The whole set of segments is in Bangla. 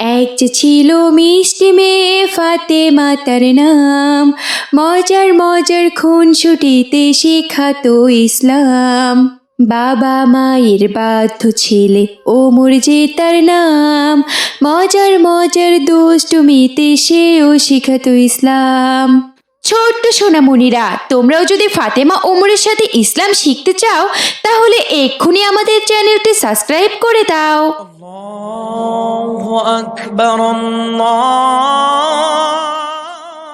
এক ছিল মিষ্টি মেয়ে ফাতে মাতার নাম মজার মজার খুন ছুটিতে শেখাত ইসলাম। বাবা মায়ের বাধ্য ছেলে ও যে তার নাম মজার মজার দুষ্টুমিতে সেও শিখাত ইসলাম। ছোট্ট সোনামণিরা তোমরাও যদি ফাতেমা ওমরের সাথে ইসলাম শিখতে চাও তাহলে এক্ষুনি আমাদের চ্যানেলটি সাবস্ক্রাইব করে দাও।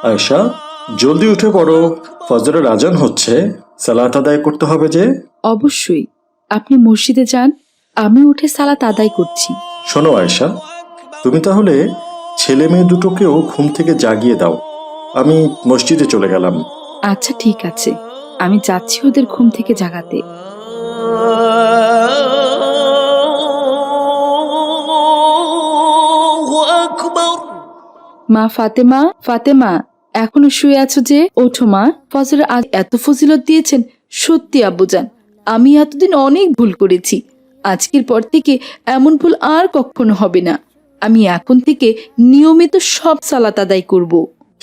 আয়সা জলদি উঠে পড়ো। ফজরে রাজন হচ্ছে। সালাত আদায় করতে হবে যে? অবশ্যই। আপনি মসজিদে যান আমি উঠে সালাত আদায় করছি। শোনো আয়সা তুমি তাহলে ছেলে মেয়ে দুটোকেও ঘুম থেকে জাগিয়ে দাও। আমি মসজিদে চলে গেলাম। আচ্ছা ঠিক আছে। আমি যাচ্ছি ওদের ঘুম থেকে জাগাতে। মা ফাতেমা ফাতেমা এখনও শুয়ে আছো যে? ওঠো মা। ফজর আজ এত ফজিলত দিয়েছেন। সত্যি আব্বুজান আমি এতদিন অনেক ভুল করেছি। আজকের পর থেকে এমন ভুল আর কখনো হবে না। আমি এখন থেকে নিয়মিত সব সালাত আদায় করব।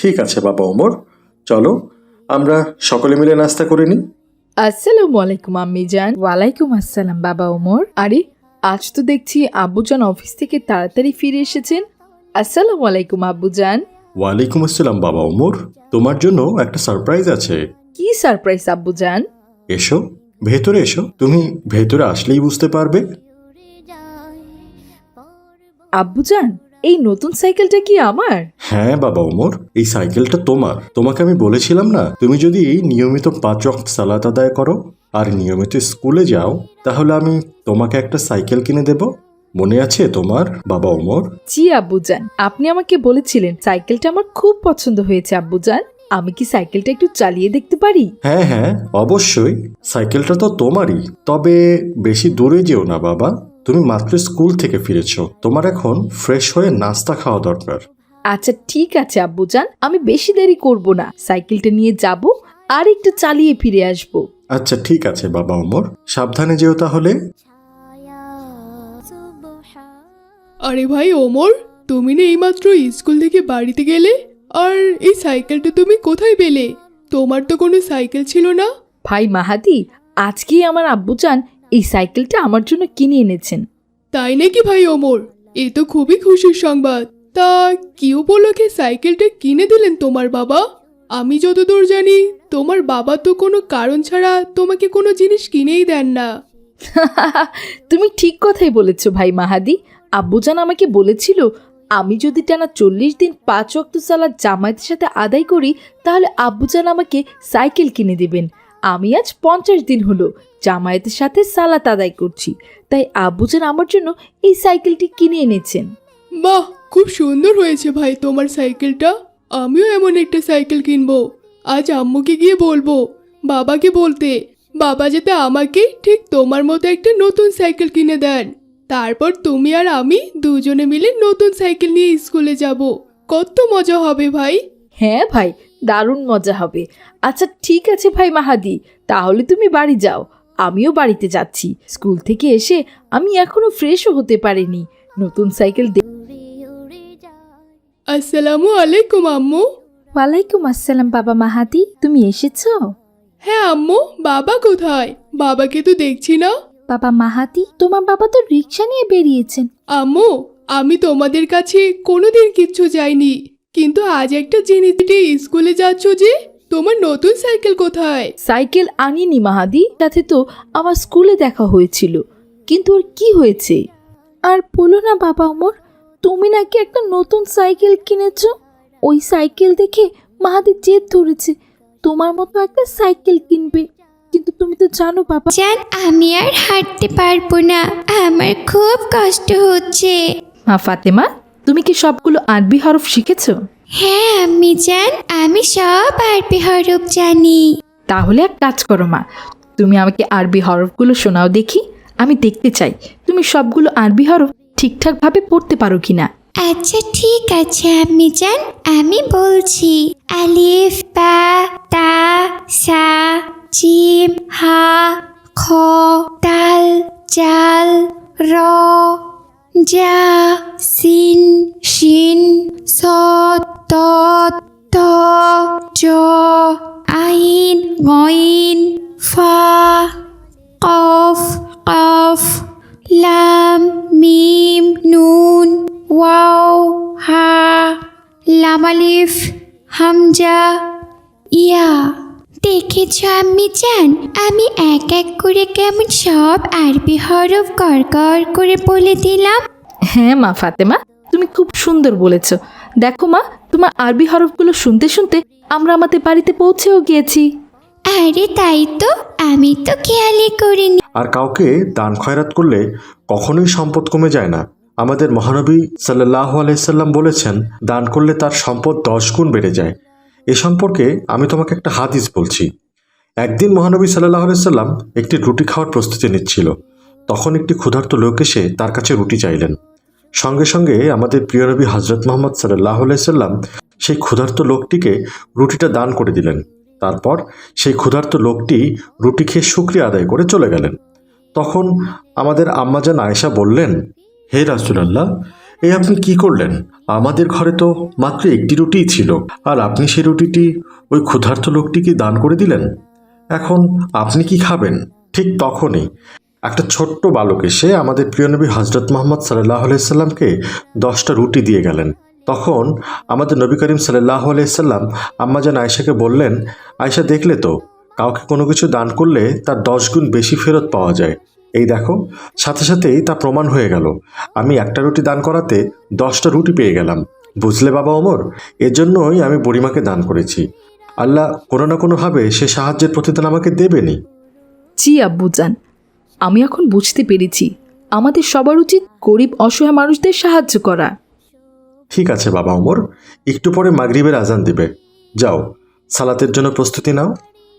ঠিক আছে বাবা ওমর। চলো আমরা সকলে মিলে নাস্তা করে নিই। আসসালামু আলাইকুম আম্মি জান। ওয়ালাইকুম আসসালাম বাবা ওমর। আরে আজ তো দেখছি আব্বুজান অফিস থেকে তাড়াতাড়ি ফিরে এসেছেন। আসসালামু আলাইকুম আব্বুজান ওয়ালাইকুম আসসালাম বাবা ওমর। তোমার জন্য একটা সারপ্রাইজ আছে। কি সারপ্রাইজ আব্বুজান এসো ভেতরে এসো। তুমি ভেতরে আসলেই বুঝতে পারবে। আব্বুজান এই নতুন সাইকেলটা কি আমার? হ্যাঁ বাবা ওমর এই সাইকেলটা তোমার। তোমাকে আমি বলেছিলাম না তুমি যদি এই নিয়মিত পাঁচ ওয়াক্ত সালাত আদায় করো আর নিয়মিত স্কুলে যাও তাহলে আমি তোমাকে একটা সাইকেল কিনে দেব। মনে আছে তোমার বাবা ওমর? জি আব্বুজান আপনি আমাকে বলেছিলেন সাইকেলটা আমার খুব পছন্দ হয়েছে আব্বুজান। আমি কি সাইকেলটা একটু চালিয়ে দেখতে পারি? হ্যাঁ হ্যাঁ অবশ্যই। সাইকেলটা তো তোমারই তবে বেশি দূরে যেও না বাবা। তুমি মাত্র স্কুল থেকে ফিরেছো। তোমার এখন ফ্রেশ হয়ে নাস্তা খাওয়া দরকার। আচ্ছা ঠিক আছে আব্বুজান। আমি বেশি দেরি করব না। সাইকেলটা নিয়ে যাব আর একটু চালিয়ে ফিরে আসব। আচ্ছা ঠিক আছে বাবা ওমর সাবধানে যেও তাহলে। আরে ভাই ওমর তুমি না এইমাত্র স্কুল থেকে বাড়িতে গেলে? আর এই সাইকেলটা তুমি কোথায় পেলে? তোমার তো কোনো সাইকেল ছিল না? ভাই মাহাদি আজকেই আমার আব্বুজান এই সাইকেলটা আমার জন্য কিনে এনেছেন। তাই নাকি ভাই ওমর এ তো খুবই খুশির সংবাদ। তা কি উপলক্ষে সাইকেলটা কিনে দিলেন তোমার বাবা? আমি যতদূর জানি তোমার বাবা তো কোনো কারণ ছাড়া তোমাকে কোনো জিনিস কিনেই দেন না। তুমি ঠিক কথাই বলেছ ভাই মাহাদি। আব্বুজান আমাকে বলেছিল আমি যদি টানা চল্লিশ দিন পাঁচ অক্ত সালাদ জামায়াতের সাথে আদায় করি তাহলে আব্বুজান আমাকে সাইকেল কিনে দেবেন। আমি আজ পঞ্চাশ দিন হলো জামায়াতের সাথে সালাত আদায় করছি। তাই আব্বুজান আমার জন্য এই সাইকেলটি কিনে এনেছেন। বাহ খুব সুন্দর হয়েছে ভাই তোমার সাইকেলটা। আমিও এমন একটা সাইকেল কিনবো। আজ আম্মুকে গিয়ে বলব বাবাকে বলতে বাবা যাতে আমাকে ঠিক তোমার মতো একটা নতুন সাইকেল কিনে দেন। তারপর তুমি আর আমি দুজনে মিলে নতুন সাইকেল নিয়ে স্কুলে যাব। কত মজা হবে ভাই। হ্যাঁ ভাই দারুণ মজা হবে। আচ্ছা ঠিক আছে ভাই মাহাদি তাহলে তুমি বাড়ি যাও। আমিও বাড়িতে যাচ্ছি। স্কুল থেকে এসে আমি এখনও ফ্রেশও হতে পারিনি। নতুন সাইকেল দে- আসসালামু আলাইকুম আম্মু। ওয়ালাইকুম আসসালাম বাবা মাহাদি। তুমি এসেছ? হ্যাঁ আম্মু বাবা কোথায়? বাবাকে তো দেখছি না। বাবা মাহাতি তোমার বাবা তো রিক্সা নিয়ে বেরিয়েছেন। আম্মু আমি তোমাদের কাছে কোনোদিন কিচ্ছু চাইনি কিন্তু আজ একটা জিনিস দিয়ে স্কুলে যাচ্ছ যে তোমার নতুন সাইকেল কোথায়? সাইকেল আনিনি মাহাদি সাথে তো আমার স্কুলে দেখা হয়েছিল। কিন্তু ওর কি হয়েছে? আর বলো না বাবা অমর তুমি নাকি একটা নতুন সাইকেল কিনেছো? ওই সাইকেল দেখে মাহাদি জেদ ধরেছে তোমার মতো একটা সাইকেল কিনবে। কিন্তু তুমি তো জানো বাবা। জান আমি আর হাঁটতে পারব না। আমার খুব কষ্ট হচ্ছে। মা ফাতেমা তুমি কি সবগুলো আরবি হরফ শিখেছো? হ্যাঁ আমি জান আমি সব আরবি হরফ জানি। তাহলে এক কাজ করো মা তুমি আমাকে আরবি হরফগুলো শোনাও দেখি আমি দেখতে চাই তুমি সবগুলো আরবি হরফ ঠিকঠাকভাবে পড়তে পারো কিনা? আচ্ছা ঠিক আছে আমি জান আমি বলছি। আলিফ বা তা সা জিম হা খ দাল জাল র সিন, শিন স ত ত জ আইন গইন ফা, কফ কফ, লাম, মিম, নুন, ওয়াও, হা লামালিফ হামজা, ইয়া। দেখেছ আমি চান আমি এক এক করে কেমন সব আরবি হরফ কর করে বলে দিলাম? হ্যাঁ মা ফাতেমা তুমি খুব সুন্দর বলেছ। দেখো মা তোমার আরবি হরফগুলো শুনতে শুনতে আমরা আমাদের বাড়িতে পৌঁছেও গিয়েছি। আরে তাই তো আমি তো খেয়ালই করিনি। আর কাউকে দান খয়রাত করলে কখনোই সম্পদ কমে যায় না। আমাদের মহানবী সাল্লাহ আলাইসাল্লাম বলেছেন দান করলে তার সম্পদ দশ গুণ বেড়ে যায়। এ সম্পর্কে আমি তোমাকে একটা হাদিস বলছি। একদিন মহানবী সাল্লাহ আলাইসাল্লাম একটি রুটি খাওয়ার প্রস্তুতি নিচ্ছিল। তখন একটি ক্ষুধার্ত লোক এসে তার কাছে রুটি চাইলেন। সঙ্গে সঙ্গে আমাদের প্রিয় নবী হজরত মোহাম্মদ সাল্লাহ সেই ক্ষুধার্ত লোকটিকে রুটিটা দান করে দিলেন। তারপর সেই ক্ষুধার্ত লোকটি রুটি খেয়ে শুক্রিয়া আদায় করে চলে গেলেন। তখন আমাদের আম্মাজান আয়েশা বললেন, হে রাসুলাল্লাহ, এ আপনি কি করলেন? আমাদের ঘরে তো মাত্র একটি রুটিই ছিল, আর আপনি সেই রুটিটি ওই ক্ষুধার্ত লোকটিকে দান করে দিলেন? এখন আপনি কি খাবেন? ঠিক তখনই একটা ছোট্ট বালক এসে আমাদের প্রিয় নবী হজরত মোহাম্মদ সাল্লাহ আলাইসাল্লামকে দশটা রুটি দিয়ে গেলেন। তখন আমাদের নবী করিম সাল্লাহ আলাইসাল্লাম আম্মাজান আয়েশাকে বললেন, আয়েশা, দেখলে তো, কাউকে কোনো কিছু দান করলে তার দশ গুণ বেশি ফেরত পাওয়া যায়। এই দেখো, সাথে সাথেই তা প্রমাণ হয়ে গেল। আমি একটা রুটি দান করাতে দশটা রুটি পেয়ে গেলাম। বুঝলে বাবা ওমর? এর জন্যই আমি বুড়িমাকে দান করেছি। আল্লাহ কোনো না কোনোভাবে সে সাহায্যের প্রতিদান আমাকে দেবেনি জি আব্বুজান আমি এখন বুঝতে পেরেছি, আমাদের সবার উচিত গরিব অসহায় মানুষদের সাহায্য করা। ঠিক আছে বাবা ওমর, একটু পরে মাগরিবের আজান দিবে। যাও, সালাতের জন্য প্রস্তুতি নাও।